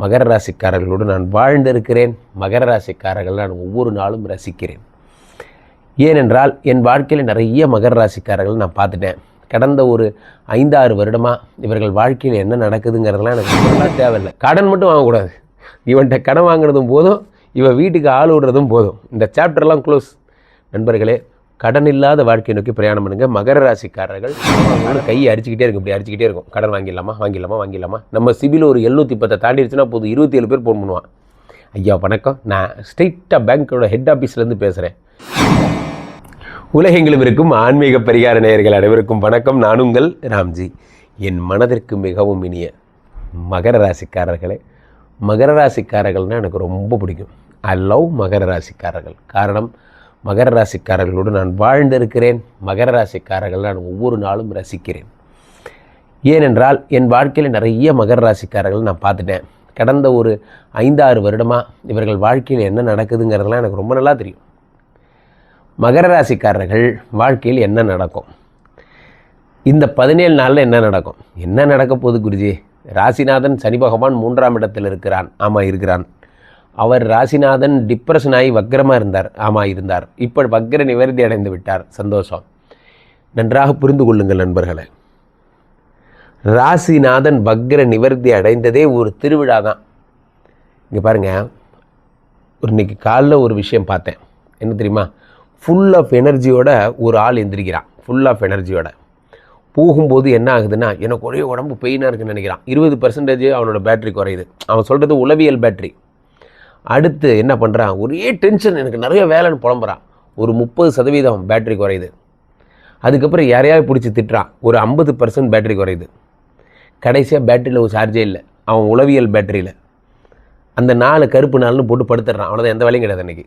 மகர ராசிக்காரர்களோடு நான் வாழ்ந்திருக்கிறேன். மகர ராசிக்காரர்கள் நான் ஒவ்வொரு நாளும் ரசிக்கிறேன். ஏனென்றால் என் வாழ்க்கையில் நிறைய மகர ராசிக்காரர்கள் நான் பார்த்துட்டேன். கடந்த ஒரு ஐந்தாறு வருடமாக இவர்கள் வாழ்க்கையில் என்ன நடக்குதுங்கிறதெல்லாம் எனக்கு நல்லா தேவையில்லை. கடன் மட்டும் வாங்கக்கூடாது. இவன்கிட்ட கடன் வாங்குறதும் போதும் இவன் வீட்டுக்கு ஆள் விடுறதும் போதும். இந்த சாப்டர்லாம் க்ளோஸ் நண்பர்களே கடன் இல்லாத வாழ்க்கையை நோக்கி பிரயாணம் பண்ணுங்க. மகர ராசிக்காரர்கள் கை அரிச்சுக்கிட்டே இருக்கும். இப்படி அரிச்சுக்கிட்டே இருக்கும். கடன் வாங்கிடலாமா? வாங்கிடலாமா? வாங்கிடலாமா? நம்ம சிபில் ஒரு எழுநூற்றி பத்தை தாண்டிடுச்சுன்னா போதும். இருபத்தி ஏழு பேர் ஃபோன் பண்ணுவான். ஐயா வணக்கம். நான் ஸ்டேட்டாக பேங்க்கோட ஹெட் ஆஃபீஸ்லேருந்து பேசுகிறேன் உலகெங்கிலும் இருக்கும் ஆன்மீக பரிகார நேயர்கள் அனைவருக்கும் வணக்கம். நான் உங்கள் ராம்ஜி. என் மனதிற்கு மிகவும் இனிய மகர ராசிக்காரர்களே மகர ராசிக்காரர்கள்னால் எனக்கு ரொம்ப பிடிக்கும். ஐ லவ் மகர ராசிக்காரர்கள். காரணம் மகர ராசிக்காரர்களோடு நான் வாழ்ந்திருக்கிறேன். மகர ராசிக்காரர்கள் நான் ஒவ்வொரு நாளும் ரசிக்கிறேன். ஏனென்றால் என் வாழ்க்கையில் நிறைய மகர ராசிக்காரர்கள் நான் பார்த்துட்டேன். கடந்த ஒரு ஐந்தாறு வருடமாக இவர்கள் வாழ்க்கையில் என்ன நடக்குதுங்கிறதெல்லாம் எனக்கு ரொம்ப நல்லா தெரியும். மகர ராசிக்காரர்கள் வாழ்க்கையில் என்ன நடக்கும்? இந்த பதினேழு நாளில் என்ன நடக்கும்? என்ன நடக்க போகுது குருஜி? ராசிநாதன் சனி பகவான் மூன்றாம் இடத்தில் இருக்கிறான். ஆமாம் இருக்கிறான். அவர் ராசிநாதன் டிப்ரெஷன் ஆகி வக்ரமாக இருந்தார். ஆமாம் இருந்தார். இப்போ வக்ர நிவர்த்தி அடைந்து விட்டார். சந்தோஷம். நன்றாக புரிந்து கொள்ளுங்கள் நண்பர்களே. ராசிநாதன் வக்ர நிவர்த்தி அடைந்ததே ஒரு திருவிழா தான். இங்கே பாருங்கள் ஒரு இன்னைக்கு காலைல ஒரு விஷயம் பார்த்தேன். என்ன தெரியுமா? ஃபுல் ஆஃப் எனர்ஜியோட ஒரு ஆள் எந்திரிக்கிறான். ஃபுல் ஆஃப் எனர்ஜியோட போகும்போது என்ன ஆகுதுன்னா எனக்கு ஒரே உடம்பு பெயினாக இருக்குன்னு நினைக்கிறான். இருபது பர்சன்டேஜ் அவனோட பேட்டரி குறையுது. அவன் சொல்கிறது உளவியல் பேட்டரி அடுத்து என்ன பண்ணுறான் ஒரே டென்ஷன் எனக்கு நிறைய வேலைன்னு புலம்புறான். ஒரு முப்பது சதவீதம் பேட்டரி குறையுது. அதுக்கப்புறம் யாரையாவது பிடிச்சி திட்டுறான். ஒரு ஐம்பது பர்சன்ட் பேட்ரி குறையுது. கடைசியாக பேட்டரியில் ஒரு சார்ஜே இல்லை. அவன் உளவியல் பேட்டரியில் அந்த நாலு கருப்பு நாள்னு போட்டு படுத்துடுறான் அவ்வளோதான் எந்த வேலையும் கிடையாது அன்றைக்கி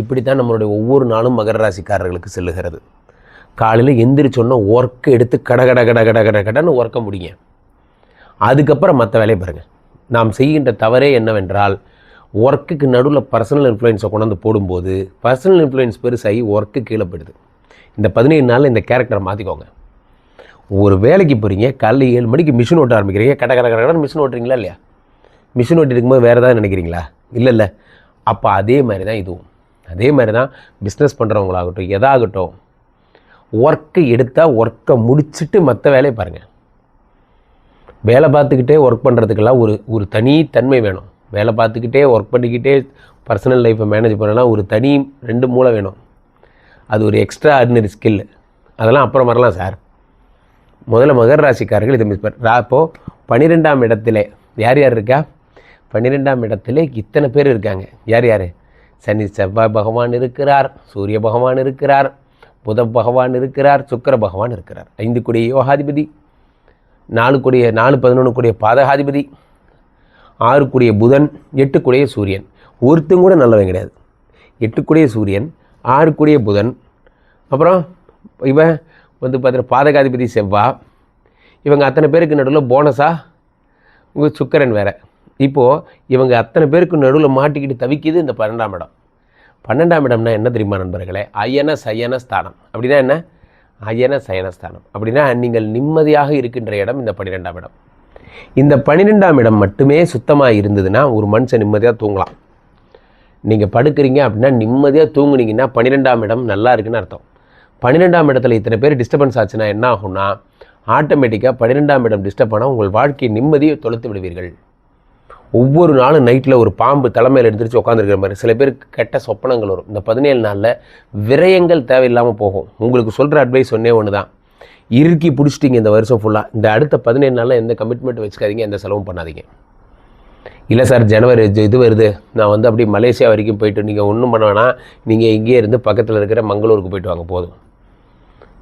இப்படி தான் நம்மளுடைய ஒவ்வொரு நாளும் மகர ராசிக்காரர்களுக்கு செல்லுகிறது. காலையில் எந்திரிச்சோன்னா ஒர்க்கை எடுத்து கட கட கட கட கட கடன்னு ஒர்க்க முடியுங்க அதுக்கப்புறம் மற்ற வேலையை பாருங்கள் நாம் செய்கின்ற தவறே என்னவென்றால் ஒர்க்குக்கு நடுவில் பர்சனல் இன்ஃப்ளூயன்ஸை கொண்டாந்து போடும்போது பர்சனல் இன்ஃப்ளூயன்ஸ் பெருசாகி ஒர்க்கு கீழே போயிடுது. இந்த பதினேழு நாளில் இந்த கேரக்டரை மாற்றிக்கோங்க ஒரு வேலைக்கு போகிறீங்க காலைல ஏழு மணிக்கு மிஷின் ஓட்ட ஆரம்பிக்கிறீங்க கட கட கட கடன்னு மிஷின் ஓட்டுறீங்களா இல்லையா? மிஷின் ஓட்டி இருக்கும்போது வேறு ஏதாவது நினைக்கிறீங்களா? இல்லை இல்லை அப்போ அதே மாதிரி தான் இதுவும். அதே மாதிரி தான் பிஸ்னஸ் பண்ணுறவங்களாகட்டும் எதாகட்டும் ஒர்க்கை எடுத்தால் ஒர்க்கை முடிச்சுட்டு மற்ற வேலையை பாருங்கள் வேலை பார்த்துக்கிட்டே ஒர்க் பண்ணுறதுக்கெல்லாம் ஒரு ஒரு தனி தன்மை வேணும். வேலை பார்த்துக்கிட்டே ஒர்க் பண்ணிக்கிட்டே பர்சனல் லைஃப்பை மேனேஜ் பண்ணலாம் ஒரு தனி ரெண்டு மூளை வேணும். அது ஒரு எக்ஸ்ட்ரா ஆர்டினரி ஸ்கில் அதெல்லாம் அப்புறம் வரலாம் சார் முதல்ல மகர ராசிக்காரர்கள் இதை மிஸ் பண்ண அப்போது பன்னிரெண்டாம் இடத்திலே யார் யார் இருக்கா? பன்னிரெண்டாம் இடத்திலே இத்தனை பேர் இருக்காங்க. யார் யார்? சனி செவ்வாய் பகவான் இருக்கிறார் சூரிய பகவான் இருக்கிறார் புத பகவான் இருக்கிறார் சுக்கர பகவான் இருக்கிறார். ஐந்து கூடிய யோகாதிபதி நாலு கூடிய நாலு பதினொன்று கூடிய பாதகாதிபதி ஆறு கூடிய புதன் எட்டு கூடிய சூரியன். ஒருத்தன் கூட நல்லவன் கிடையாது. எட்டு கூடிய சூரியன் ஆறு கூடிய புதன். அப்புறம் இவன் வந்து பார்த்தீங்கன்னா பாதகாதிபதி செவ்வா. இவங்க அத்தனை பேருக்கு நடுவில் போனஸாக உங்கள் சுக்கரன் வேற. இப்போது இவங்க அத்தனை பேருக்கு நடுவில் மாட்டிக்கிட்டு தவிக்குது இந்த பன்னெண்டாம் இடம். பன்னெண்டாம் இடம்னா என்ன தெரியுமா நண்பர்களே? அயன சயன ஸ்தானம். அப்படின்னா என்ன? அயன சயன ஸ்தானம். அப்படின்னா நீங்கள் நிம்மதியாக இருக்கின்ற இடம் இந்த பன்னிரெண்டாம் இடம். இந்த பன்னிரெண்டாம் இடம் மட்டுமே சுத்தமாக இருந்ததுன்னா ஒரு மனுஷன் நிம்மதியாக தூங்கலாம். நீங்கள் படுக்கிறீங்க அப்படின்னா நிம்மதியாக தூங்குனீங்கன்னா பன்னிரெண்டாம் இடம் நல்லா இருக்குன்னு அர்த்தம். பன்னிரெண்டாம் இடத்துல இத்தனை பேர் டிஸ்டர்பன்ஸ் ஆச்சுன்னா என்ன ஆகும்னா ஆட்டோமேட்டிக்காக பன்னிரெண்டாம் இடம் டிஸ்டர்ப் ஆனால் உங்கள் வாழ்க்கையை நிம்மதியை தொலைத்து விடுவீர்கள். ஒவ்வொரு நாளும் நைட்டில் ஒரு பாம்பு தலைமையில் எடுத்துருச்சு உட்காந்துருக்கிற மாதிரி சில பேருக்கு கெட்ட சொப்பனங்கள் வரும். இந்த பதினேழு நாளில் விரயங்கள் தேவையில்லாமல் போகும். உங்களுக்கு சொல்கிற அட்வைஸ் ஒன்றே ஒன்று தான் இறுக்கி பிடிச்சிட்டிங்க இந்த வருஷம் ஃபுல்லாக இந்த அடுத்த பதினேழு நாளில் எந்த கமிட்மெண்ட் வச்சுக்காதீங்க எந்த செலவும் பண்ணாதீங்க. இல்லை சார் ஜனவரி இது- வருது. நான் வந்து அப்படியே மலேசியா வரைக்கும் போயிட்டு நீங்கள் ஒன்றும் பண்ண வேணாம். நீங்கள் இங்கேயே இருந்து பக்கத்தில் இருக்கிற மங்களூருக்கு போயிட்டு வாங்க போதும்.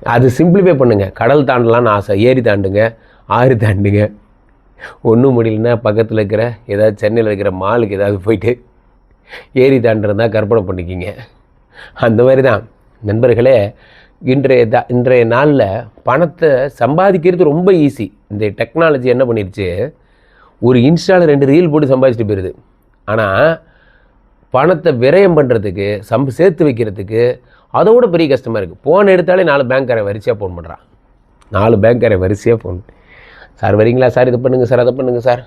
அது சிம்பிளிஃபை பண்ணுங்கள் கடல் தாண்டலான்னு ஆசை. ஏரி தாண்டுங்க. ஆறு தாண்டுங்க. ஒன்றும் முடியலன்னா பக்கத்தில் இருக்கிற ஏதாவது சென்னையில் இருக்கிற மாலுக்கு ஏதாவது போயிட்டு ஏரி தாண்டுறதா கற்பனை பண்ணிக்கிங்க. அந்த மாதிரி தான் நண்பர்களே இன்றைய த இன்றைய நாளில் பணத்தை சம்பாதிக்கிறது ரொம்ப ஈஸி இந்த டெக்னாலஜி என்ன பண்ணிருச்சு? ஒரு இன்ஸ்டாவில் ரெண்டு ரீல் போட்டு சம்பாதிச்சுட்டு போயிடுது ஆனால் பணத்தை விரயம் பண்ணுறதுக்கு சம் சேர்த்து வைக்கிறதுக்கு அதோட பெரிய கஷ்டமாக இருக்குது ஃபோன் எடுத்தாலே நாலு பேங்க்காரை வரிசையாக ஃபோன் பண்ணுறான் நாலு பேங்க்காரை வரிசையாக ஃபோன் சார் வரீங்களா? சார் இதை பண்ணுங்கள் சார் அதை பண்ணுங்கள் சார்.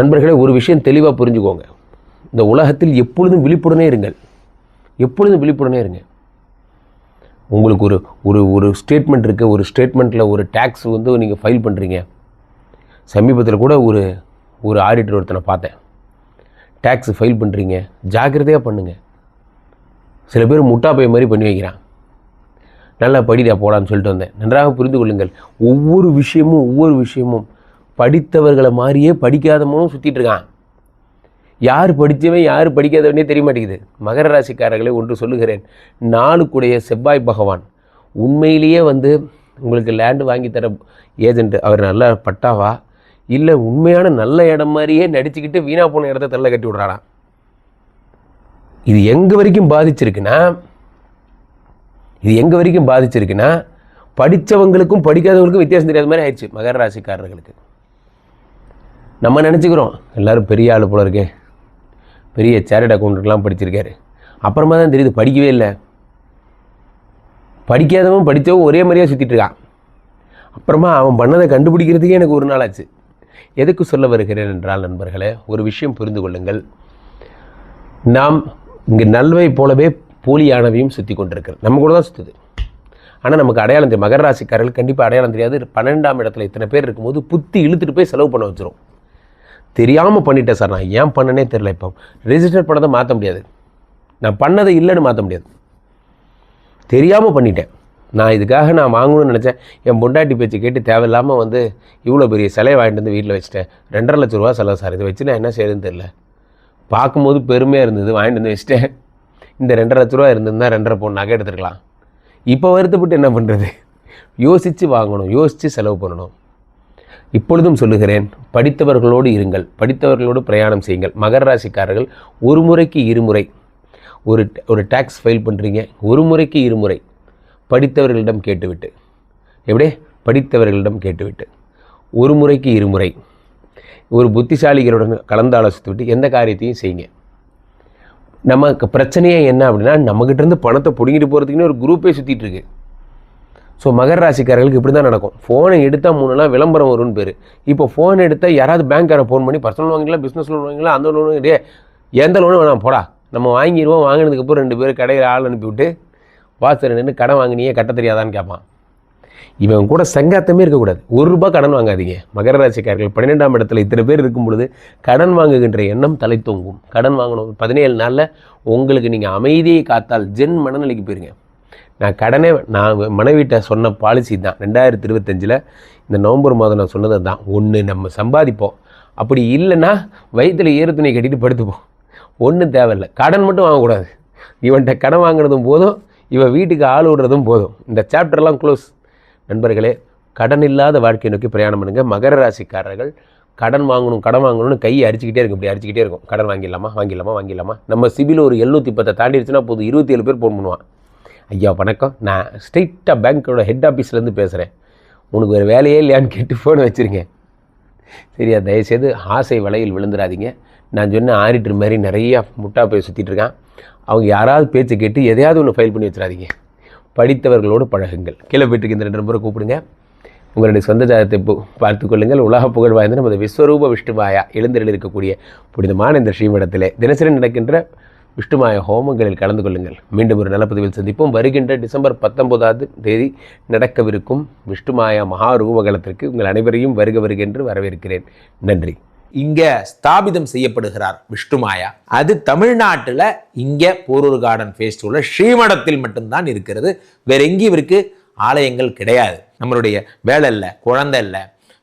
நண்பர்களே ஒரு விஷயம் தெளிவாக புரிஞ்சுக்கோங்க. இந்த உலகத்தில் எப்பொழுதும் விழிப்புடனே இருங்கள். எப்பொழுதும் விழிப்புடனே இருங்க. உங்களுக்கு ஒரு ஒரு ஒரு ஸ்டேட்மெண்ட் இருக்குது ஒரு ஸ்டேட்மெண்ட்டில் ஒரு டேக்ஸ் வந்து நீங்கள் ஃபைல் பண்ணுறீங்க சமீபத்தில் கூட ஒரு ஒரு ஆடிட்டர் ஒருத்தனை பார்த்தேன். டேக்ஸ் ஃபைல் பண்ணுறீங்க ஜாக்கிரதையாக பண்ணுங்கள் சில பேர் முட்டாப்பை மாதிரி பண்ணி வைக்கிறான். நல்லா படிடா போடான்னு சொல்லிட்டு வந்தேன். நன்றாக புரிந்து கொள்ளுங்கள். ஒவ்வொரு விஷயமும் ஒவ்வொரு விஷயமும் படித்தவர்களை மாதிரியே படிக்காதவனும் சுற்றிட்டு இருக்கான். யார் படித்தவன் யார் படிக்காதவனே தெரிய மாட்டேங்குது மகர ராசிக்காரர்களை ஒன்று சொல்லுகிறேன். நாளுக்குடைய செவ்வாய் பகவான் உண்மையிலேயே வந்து உங்களுக்கு லேண்டு வாங்கி தர ஏஜென்ட் அவர் நல்ல பட்டாவா? இல்லை உண்மையான நல்ல இடம் மாதிரியே நடிச்சுக்கிட்டு வீணாக போன இடத்த தள்ள கட்டி விட்றாராம் இது எங்கே வரைக்கும் பாதிச்சிருக்குன்னா இது எங்கே வரைக்கும் பாதிச்சிருக்குன்னா படித்தவங்களுக்கும் படிக்காதவங்களுக்கும் வித்தியாசம் தெரியாத மாதிரி ஆயிடுச்சு மகர ராசிக்காரர்களுக்கு. நம்ம நினச்சிக்கிறோம் எல்லோரும் பெரிய ஆள் போல இருக்கே. பெரிய சேரட் அக்கௌண்ட்டுக்கெலாம் படிச்சிருக்காரு. அப்புறமா தான் தெரியுது படிக்கவே இல்லை. படிக்காதவன் படித்தவன் ஒரே மாதிரியாக சுற்றிட்டு இருக்கான். அப்புறமா அவன் பண்ணதை கண்டுபிடிக்கிறதுக்கே எனக்கு ஒரு நாள் ஆச்சு. எதுக்கு சொல்ல வருகிறேன் என்றால் நண்பர்களே ஒரு விஷயம் புரிந்து கொள்ளுங்கள். நாம் இங்கே நல்வை போலவே போலியானவையும் சுற்றி கொண்டிருக்கிறது நம்ம கூட தான் சுற்றுது ஆனால் நமக்கு அடையாளம் தெரியும். மகர ராசிக்காரர்கள் கண்டிப்பாக அடையாளம் தெரியாது. பன்னெண்டாம் இடத்துல இத்தனை பேர் இருக்கும்போது புத்தி இழுத்துட்டு போய் செலவு பண்ண வச்சிரும். தெரியாமல் பண்ணிட்டேன் சார். நான் ஏன் பண்ணனே தெரில இப்போ. ரெஜிஸ்டர் பண்ணதை மாற்ற முடியாது. நான் பண்ணதை இல்லைன்னு மாற்ற முடியாது. தெரியாமல் பண்ணிட்டேன். நான் இதுக்காக நான் வாங்கணும்னு நினச்சேன். என் பொண்டாட்டி பேச்சு கேட்டு தேவையில்லாமல் வந்து இவ்வளோ பெரிய சிலையை வாங்கிட்டு வந்து வீட்டில் வச்சுட்டேன். ரெண்டரை லட்ச ரூபா செலவு சார். இதை வச்சு நான் என்ன செய்யறதுன்னு தெரில பார்க்கும்போது பெருமையாக இருந்தது. வாங்கிட்டு வந்து வச்சுட்டேன். இந்த ரெண்டரை லட்ச ரூபா இருந்திருந்தால் ரெண்டரை பொண்ணு நகை எடுத்துருக்கலாம். இப்போ வருத்தப்பட்டு என்ன பண்ணுறது யோசித்து வாங்கணும். யோசித்து செலவு பண்ணணும். இப்பொழுதும் சொல்லுகிறேன் படித்தவர்களோடு இருங்கள் படித்தவர்களோடு பிரயாணம் செய்யுங்கள். மகர ராசிக்காரர்கள் ஒரு முறைக்கு இருமுறை ஒரு ஒரு டேக்ஸ் ஃபைல் பண்ணுறீங்க ஒரு முறைக்கு இருமுறை படித்தவர்களிடம் கேட்டுவிட்டு எப்படி படித்தவர்களிடம் கேட்டுவிட்டு ஒரு முறைக்கு இருமுறை ஒரு புத்திசாலிகளுடன் கலந்து ஆலோசித்து விட்டு எந்த காரியத்தையும் செய்யுங்க. நமக்கு பிரச்சனையே என்ன அப்படின்னா நம்மக்கிட்டேருந்து பணத்தை பிடுங்கிட்டு போகிறதுக்குன்னு ஒரு குரூப்பே சுற்றிட்டுருக்கு ஸோ மகர ராசிக்காரர்களுக்கு இப்படி தான் நடக்கும் ஃபோனை எடுத்தால் மூணுலாம் விளம்பரம் வரும்னு பேர். இப்போ ஃபோன் எடுத்தால் யாராவது பேங்க்காரை ஃபோன் பண்ணி பர்சனல் வாங்கிக்கலாம் பிஸ்னஸ் லோன் வாங்கிக்கலாம் அந்த லோன் டே எந்த லோனும் வேணாம் போடா. நம்ம வாங்கிடுவோம் வாங்கினதுக்கப்புறம் ரெண்டு பேர் கடையில் ஆள் அனுப்பிவிட்டு வாசல் நின்று கடன் வாங்கினியே கட்ட தெரியாதான்னு கேட்பான் இவன் கூட சங்காத்தமே இருக்கக்கூடாது. ஒரு ரூபா கடன் வாங்காதீங்க. மகர ராசிக்காரர்கள் பன்னிரெண்டாம் இடத்துல இத்தனை பேர் இருக்கும் பொழுது கடன் வாங்குகின்ற எண்ணம் தலை தொங்கும். கடன் வாங்கணும். பதினேழு நாளில் உங்களுக்கு நீங்கள் அமைதியை காத்தால் ஜென் மனநிலைக்கு போயிருங்க. நான் கடனே நான் மனைவிட்ட சொன்ன பாலிசி தான். ரெண்டாயிரத்தி இருபத்தஞ்சில் இந்த நவம்பர் மாதம் நான் சொன்னது தான் ஒன்று நம்ம சம்பாதிப்போம். அப்படி இல்லைன்னா வயிற்றில் ஈரத்துணை கட்டிட்டு படுத்துப்போம். ஒன்றும் தேவையில்லை. கடன் மட்டும் வாங்கக்கூடாது. இவன்கிட்ட கடன் வாங்குறதும் போதும். இவன் வீட்டுக்கு ஆள் விடுறதும் போதும். இந்த சாப்டர்லாம் க்ளோஸ் நண்பர்களே கடன் இல்லாத வாழ்க்கை நோக்கி பிரயாணம் பண்ணுங்கள் மகர ராசிக்காரர்கள் கடன் வாங்கணும் கடன் வாங்கணும்னு கையை அடிச்சுக்கிட்டே இருக்கும். இப்படி அடிச்சுக்கிட்டே இருக்கும். கடன் வாங்கிடலாமா? வாங்கிடலாமா? வாங்கிடலாமா? நம்ம சிபில் ஒரு எழுநூற்றி பத்தை தாண்டிடுச்சுன்னா போதும். இருபத்தி ஏழு பேர் ஃபோன் பண்ணுவான். ஐயா வணக்கம். நான் ஸ்ட்ரெயிட்டாக பேங்க்கோட ஹெட் ஆஃபீஸ்லேருந்து பேசுகிறேன் உனக்கு ஒரு வேலையே இல்லையான்னு கேட்டு ஃபோன் வச்சுருங்க. சரியா தயவுசெய்து ஆசை வலையில் விழுந்துடாதீங்க. நான் சொன்ன ஆடிட்டர் மாதிரி நிறையா முட்டா போய் சுற்றிட்டு இருக்கான். அவங்க யாராவது பேச்சு கேட்டு எதையாவது ஒன்று ஃபைல் பண்ணி வச்சிடாதீங்க. படித்தவர்களோடு பழகுங்கள். கீழே போயிட்டு இந்த ரெண்டு நம்பரை கூப்பிடுங்க. உங்களுடைய சொந்த ஜாதத்தை பார்த்து கொள்ளுங்கள். உலக புகழ் வாய்ந்த நமது விஸ்வரூப விஷ்ணுவாயா எழுந்தரில் இருக்கக்கூடிய புனிதமான இந்த ஸ்ரீமடத்தில் தினசரி நடக்கின்ற விஷ்ணுமாய ஹோமங்களில் கலந்து கொள்ளுங்கள். மீண்டும் ஒரு நலப்பதிவில் சந்திப்போம். வருகின்ற டிசம்பர் பத்தொன்பதாவது தேதி நடக்கவிருக்கும் விஷ்ணுமாயா மகாரூபகலத்திற்கு உங்கள் அனைவரையும் வருக வருகென்று வரவேற்கிறேன். நன்றி. இங்கே ஸ்தாபிதம் செய்யப்படுகிறார் விஷ்ணுமாயா. அது தமிழ்நாட்டில் இங்கே போரூர் கார்டன் ஃபேஸ்டிவலில் ஸ்ரீமடத்தில் மட்டும்தான் இருக்கிறது. வேற எங்கேயும் இவருக்கு ஆலயங்கள் கிடையாது. நம்மளுடைய வேலை இல்லை குழந்தை இல்லை